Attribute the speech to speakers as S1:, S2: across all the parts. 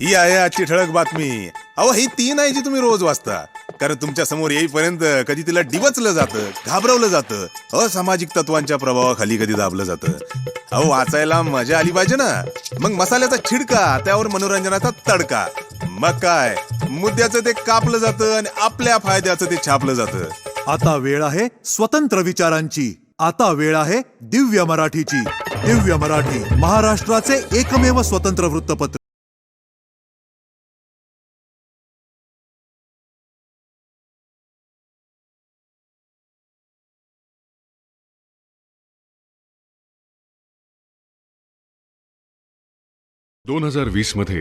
S1: ही आहे आजची ठळक बातमी. अहो ही ती नाही जी तुम्ही रोज वाचता. कारण तुमच्यासमोर येईपर्यंत कधी तिला डिवचलं जातं घाबरवलं जातं असामाजिक तत्वांच्या प्रभावाखाली कधी दाबलं जातं. अहो वाचायला मजा आली पाहिजे ना. मग मसाल्याचा छिडका त्यावर मनोरंजनाचा तडका. मग काय? मुद्द्याचं ते कापलं जातं आणि आपल्या फायद्याचं ते छापलं जातं.
S2: आता वेळ आहे स्वतंत्र विचारांची. आता वेळ आहे दिव्य मराठीची. दिव्य मराठी महाराष्ट्राचे एकमेव स्वतंत्र वृत्तपत्र.
S3: दोन हजार वीसमध्ये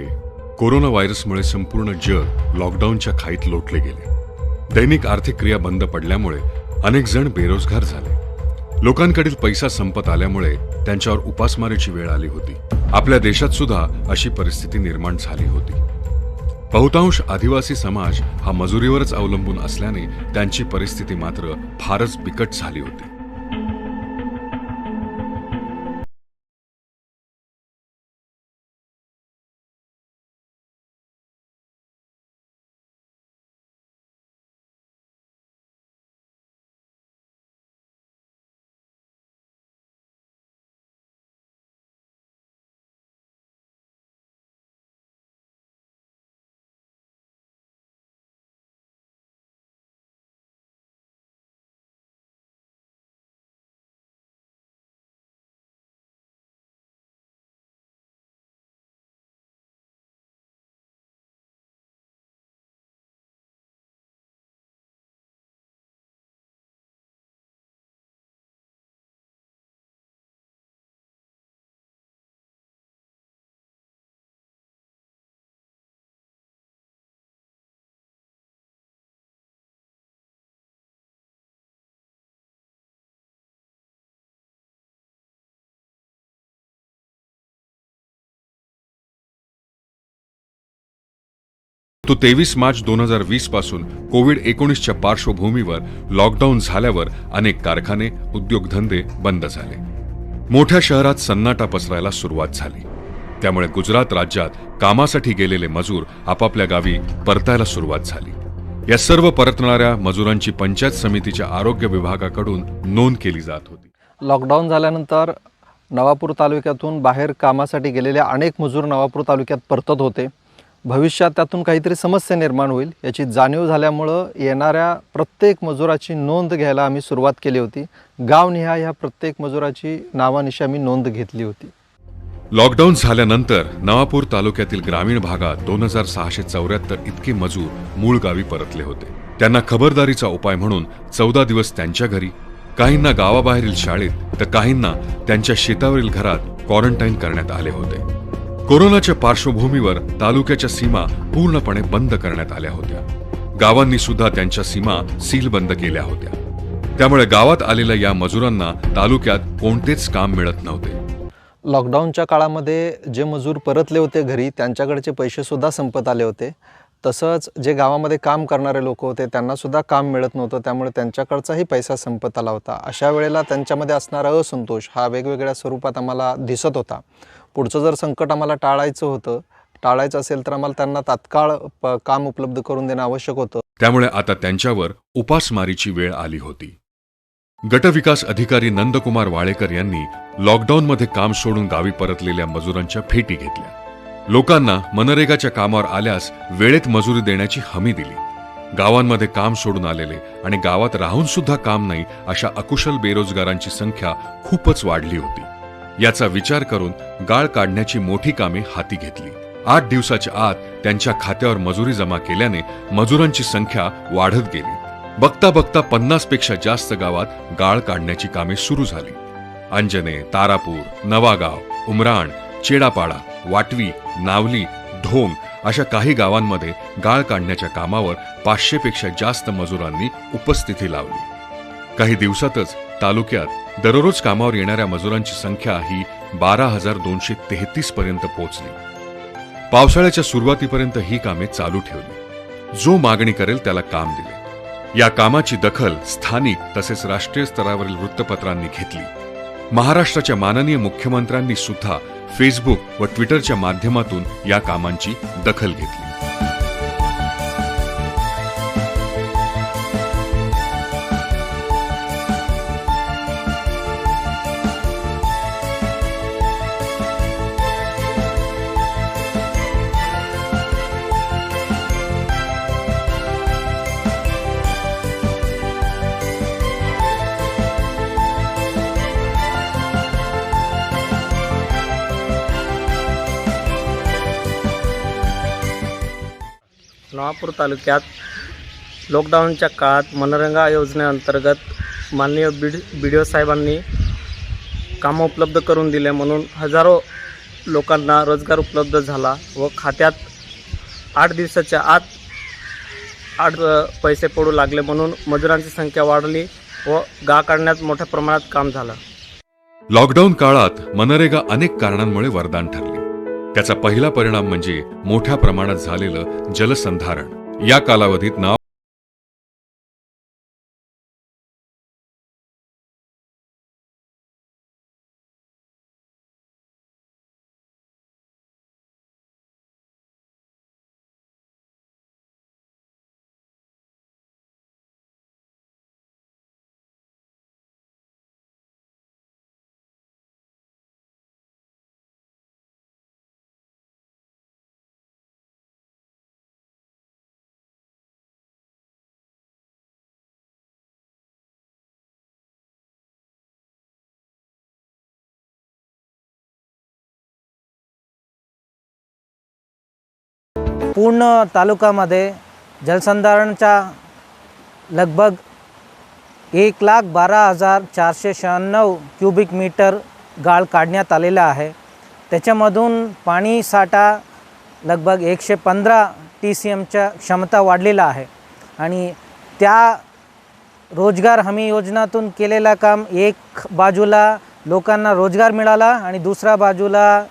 S3: कोरोना व्हायरसमुळे संपूर्ण जग लॉकडाऊनच्या खाईत लोटले गेले. दैनिक आर्थिक क्रिया बंद पडल्यामुळे अनेक जण बेरोजगार झाले. लोकांकडील पैसा संपत आल्यामुळे त्यांच्यावर उपासमारीची वेळ आली होती. आपल्या देशात सुद्धा अशी परिस्थिती निर्माण झाली होती. बहुतांश आदिवासी समाज हा मजुरीवरच अवलंबून असल्याने त्यांची परिस्थिती मात्र फारच बिकट झाली होती. तो तेवीस मार्च दोन हजार वीसपासून कोविड एकोणीसच्या पार्श्वभूमीवर लॉकडाऊन झाल्यावर अनेक कारखाने उद्योगधंदे बंद झाले. मोठ्या शहरात सन्नाटा पसरायला सुरुवात झाली. त्यामुळे गुजरात राज्यात कामासाठी गेलेले मजूर आपापल्या गावी परतायला सुरुवात झाली. या सर्व परतणाऱ्या मजुरांची पंचायत समितीच्या आरोग्य विभागाकडून नोंद केली जात होती.
S4: लॉकडाऊन झाल्यानंतर नवापूर तालुक्यातून बाहेर कामासाठी गेलेले अनेक मजूर नवापूर तालुक्यात परतत होते. भविष्यात त्यातून काहीतरी समस्या निर्माण होईल. याची जाणीव झाल्यामुळं येणाऱ्या प्रत्येक मजुराची नोंद घ्यायला आम्ही सुरुवात केली होती. गावनिहाय ह्या प्रत्येक मजुराची नावानिशी आम्ही नोंद घेतली होती.
S3: लॉकडाऊन झाल्यानंतर नवापूर तालुक्यातील ग्रामीण भागात दोन हजार सहाशे चौऱ्याहत्तर इतके मजूर मूळ गावी परतले होते. त्यांना खबरदारीचा उपाय म्हणून चौदा दिवस त्यांच्या घरी काहींना गावाबाहेरील शाळेत तर काहींना त्यांच्या शेतावरील घरात क्वारंटाईन करण्यात आले होते. कोरोनाच्या पार्श्वभूमीवर तालुक्याच्या सीमा पूर्णपणे बंद करण्यात आल्या होत्या. गावांनी सुद्धा त्यांच्या सीमा सील बंद केल्या होत्या. त्यामुळे गावात आलेल्या या मजुरांना तालुक्यात कोणतेच काम मिळत नव्हते.
S4: लॉकडाऊनच्या काळामध्ये जे मजूर परतले होते घरी त्यांच्याकडचे पैसेसुद्धा संपत आले होते. तसंच जे गावामध्ये काम करणारे लोक होते त्यांनासुद्धा काम मिळत नव्हतं. त्यामुळे त्यांच्याकडचाही पैसा संपत आला होता. अशा वेळेला त्यांच्यामध्ये असणारा असंतोष हा वेगवेगळ्या स्वरूपात आम्हाला दिसत होता. पुढचं जर संकट आम्हाला टाळायचं होतं टाळायचं असेल तर आम्हाला त्यांना तात्काळ काम उपलब्ध करून देणं आवश्यक होतं.
S3: त्यामुळे आता त्यांच्यावर उपासमारीची वेळ आली होती. गटविकास अधिकारी नंदकुमार वाळेकर यांनी लॉकडाऊनमध्ये काम सोडून गावी परतलेल्या मजुरांच्या फेटी घेतल्या. लोकांना मनरेगाच्या कामावर आल्यास वेळेत मजुरी देण्याची हमी दिली. गावांमध्ये काम सोडून आलेले आणि गावात राहून सुद्धा काम नाही अशा अकुशल बेरोजगारांची संख्या खूपच वाढली होती. याचा विचार करून गाळ काढण्याची मोठी कामे हाती घेतली. आठ दिवसाच्या आत त्यांच्या खात्यावर मजुरी जमा केल्याने मजुरांची संख्या वाढत गेली. बघता बघता पन्नासपेक्षा जास्त गावात गाळ काढण्याची कामे सुरू झाली. अंजने तारापूर नवागाव उमराण चेडापाडा वाटवी नावली ढोंग अशा काही गावांमध्ये गाळ काढण्याच्या कामावर पाचशे पेक्षा जास्त मजुरांनी उपस्थिती लावली. काही दिवसातच तालुक्यात दररोज कामावर येणाऱ्या मजुरांची संख्या ही बारा हजार दोनशे तेहतीस पर्यंत पोहोचली. पावसाळ्याच्या सुरुवातीपर्यंत ही कामे चालू ठेवली. जो मागणी करेल त्याला काम दिले. या कामाची दखल स्थानिक तसेच राष्ट्रीय स्तरावरील वृत्तपत्रांनी घेतली. महाराष्ट्राच्या माननीय मुख्यमंत्र्यांनी सुद्धा फेसबुक व ट्विटरच्या माध्यमातून या कामांची दखल घेतली.
S5: महापूर तालुक्यात लॉकडाऊनच्या काळात मनरेगा योजनेअंतर्गत माननीय बीड बी डी ओ साहेबांनी कामं उपलब्ध करून दिले म्हणून हजारो लोकांना रोजगार उपलब्ध झाला व खात्यात आठ दिवसाच्या आत आठ पैसे पडू लागले म्हणून मजुरांची संख्या वाढली व गा काढण्यात मोठ्या प्रमाणात काम झालं.
S3: लॉकडाऊन काळात मनरेगा अनेक कारणांमुळे वरदान ठरले. त्याचा पहिला परिणाम म्हणजे मोठ्या प्रमाणात झालेलं जलसंधारण. या कालावधीत नाव
S6: पूर्ण तालुक्यामध्ये जलसंधारणच्या लगभग एक लाख बारा हजार चारशे शहाण्णव क्युबिक मीटर गाळ काढण्यात आलेला आहे. त्याच्यामधून पाणी साठा लगभग एकशे पंधरा टी सी एमच्या क्षमता वाढलेला आहे. आणि त्या रोजगार हमी योजनातून केलेलं काम एक बाजूला लोकांना रोजगार मिळाला आणि दुसऱ्या बाजूला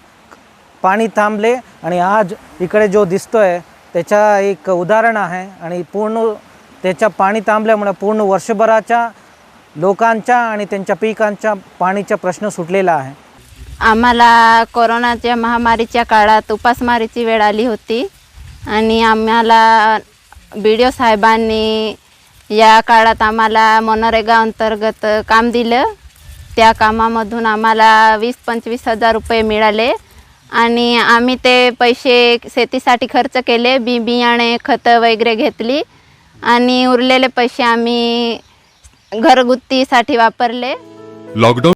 S6: पाणी थांबले आणि आज इकडे जो दिसतो आहे त्याचा एक उदाहरण आहे आणि पूर्ण त्याच्या पाणी थांबल्यामुळे पूर्ण वर्षभराच्या लोकांच्या आणि त्यांच्या पिकांच्या पाणीचा प्रश्न सुटलेला आहे.
S7: आम्हाला कोरोनाच्या महामारीच्या काळात उपासमारीची वेळ आली होती आणि आम्हाला बी डी ओ साहेबांनी या काळात आम्हाला मनरेगा अंतर्गत काम दिलं. त्या कामामधून आम्हाला वीस पंचवीस हजार रुपये मिळाले. आणि आम्ही ते पैसे शेतीसाठी खर्च केले बी बियाणे खतं वगैरे घेतली आणि उरलेले पैसे आम्ही घरगुतीसाठी वापरले.
S3: लॉकडाऊन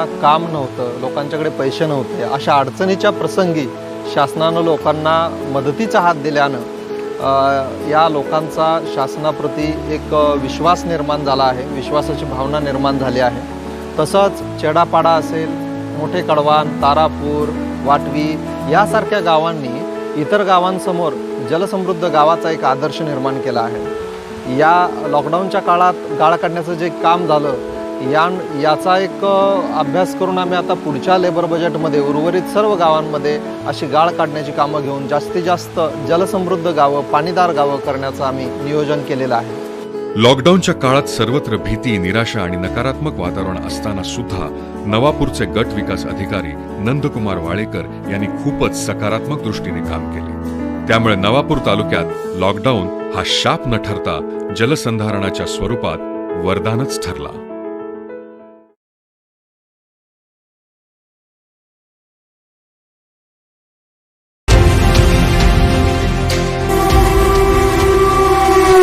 S4: काम नव्हतं लोकांच्याकडे पैसे नव्हते. अशा अडचणीच्या प्रसंगी शासनानं लोकांना मदतीचा हात दिल्यानं या लोकांचा शासनाप्रती एक विश्वास निर्माण झाला आहे विश्वासाची भावना निर्माण झाली आहे. तसंच चेडापाडा असेल मोठे कडवान तारापूर वाटवी यासारख्या गावांनी इतर गावांसमोर जलसमृद्ध गावाचा एक आदर्श निर्माण केला आहे. या लॉकडाऊनच्या काळात गाळ काढण्याचं जे काम झालं या याचा एक अभ्यास करून आम्ही आता पुढच्या लेबर बजेटमध्ये उर्वरित सर्व गावांमध्ये अशी गाळ काढण्याची कामं घेऊन जास्तीत जास्त जलसमृद्ध गावं पाणीदार गावं करण्याचं आम्ही नियोजन केलेलं आहे.
S3: लॉकडाऊनच्या काळात सर्वत्र भीती निराशा आणि नकारात्मक वातावरण असताना सुद्धा नवापूरचे गट विकास अधिकारी नंदकुमार वाळेकर यांनी खूपच सकारात्मक दृष्टीने काम केले. त्यामुळे नवापूर तालुक्यात लॉकडाऊन हा शाप न ठरता जलसंधारणाच्या स्वरूपात वरदानच ठरला.